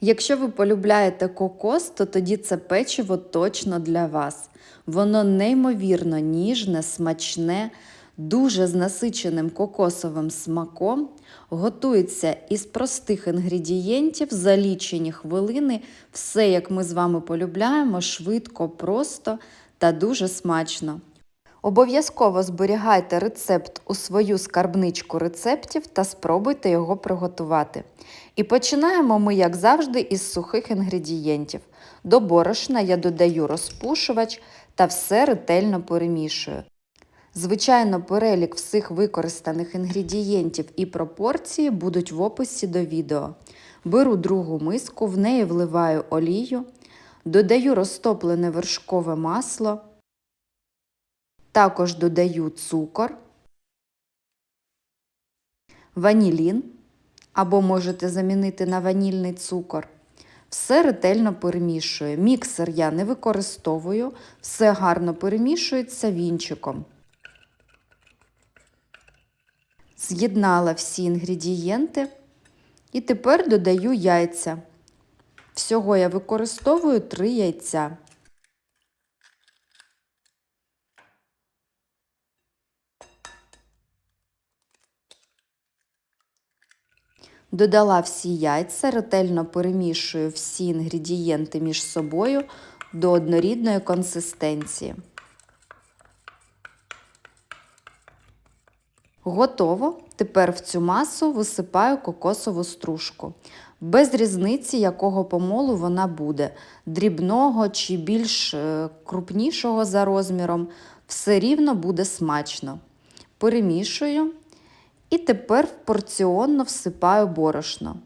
Якщо ви полюбляєте кокос, то тоді це печиво точно для вас. Воно неймовірно ніжне, смачне, дуже з насиченим кокосовим смаком, готується із простих інгредієнтів за лічені хвилини. Все, як ми з вами полюбляємо, швидко, просто та дуже смачно. Обов'язково зберігайте рецепт у свою скарбничку рецептів та спробуйте його приготувати. І починаємо ми, як завжди, із сухих інгредієнтів. До борошна я додаю розпушувач та все ретельно перемішую. Звичайно, перелік всіх використаних інгредієнтів і пропорції будуть в описі до відео. Беру другу миску, в неї вливаю олію, додаю розтоплене вершкове масло. Також додаю цукор, ванілін або можете замінити на ванільний цукор. Все ретельно перемішую. Міксер я не використовую, все гарно перемішується вінчиком. З'єднала всі інгредієнти і тепер додаю яйця. Всього я використовую 3 яйця. Додала всі яйця, ретельно перемішую всі інгредієнти між собою до однорідної консистенції. Готово. Тепер в цю масу висипаю кокосову стружку. Без різниці, якого помолу вона буде, дрібного чи більш е, крупнішого за розміром, все рівно буде смачно. Перемішую і тепер порціонно всипаю борошно.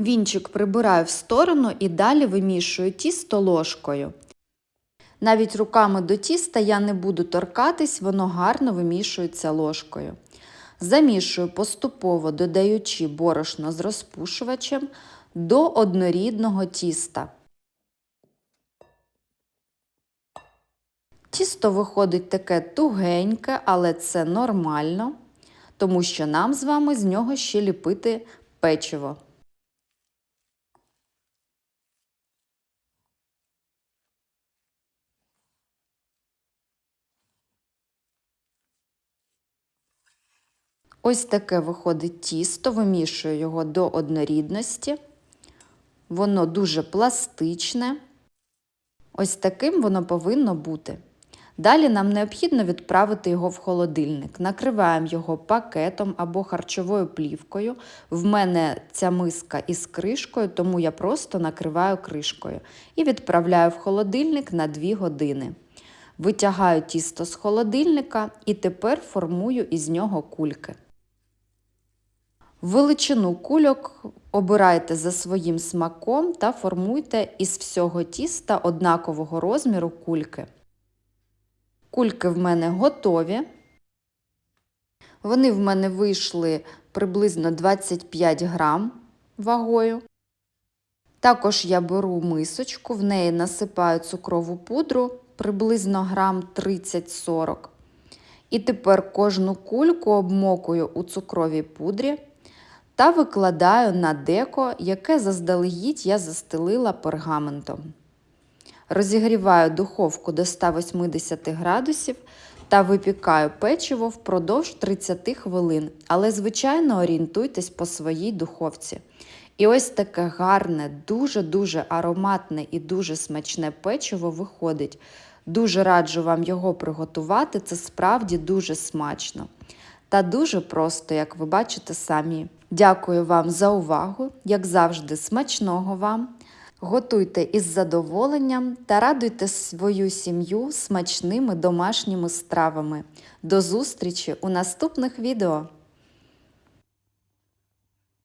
Вінчик прибираю в сторону і далі вимішую тісто ложкою. Навіть руками до тіста я не буду торкатись, воно гарно вимішується ложкою. Замішую поступово додаючи борошно з розпушувачем до однорідного тіста. Тісто виходить таке тугеньке, але це нормально, тому що нам з вами з нього ще ліпити печиво. Ось таке виходить тісто, вимішую його до однорідності. Воно дуже пластичне. Ось таким воно повинно бути. Далі нам необхідно відправити його в холодильник. Накриваємо його пакетом або харчовою плівкою. В мене ця миска із кришкою, тому я просто накриваю кришкою і відправляю в холодильник на 2 години. Витягаю тісто з холодильника і тепер формую із нього кульки. Величину кульок обирайте за своїм смаком та формуйте із всього тіста однакового розміру кульки. Кульки в мене готові. Вони в мене вийшли приблизно 25 грам вагою. Також я беру мисочку, в неї насипаю цукрову пудру приблизно грам 30-40. І тепер кожну кульку обмокую у цукровій пудрі та викладаю на деко, яке заздалегідь я застелила пергаментом. Розігріваю духовку до 180 градусів та випікаю печиво впродовж 30 хвилин, але, звичайно, орієнтуйтесь по своїй духовці. І ось таке гарне, дуже-дуже ароматне і дуже смачне печиво виходить. Дуже раджу вам його приготувати, це справді дуже смачно. Та дуже просто, як ви бачите самі. Дякую вам за увагу, як завжди, смачного вам. Готуйте із задоволенням та радуйте свою сім'ю смачними домашніми стравами. До зустрічі у наступних відео!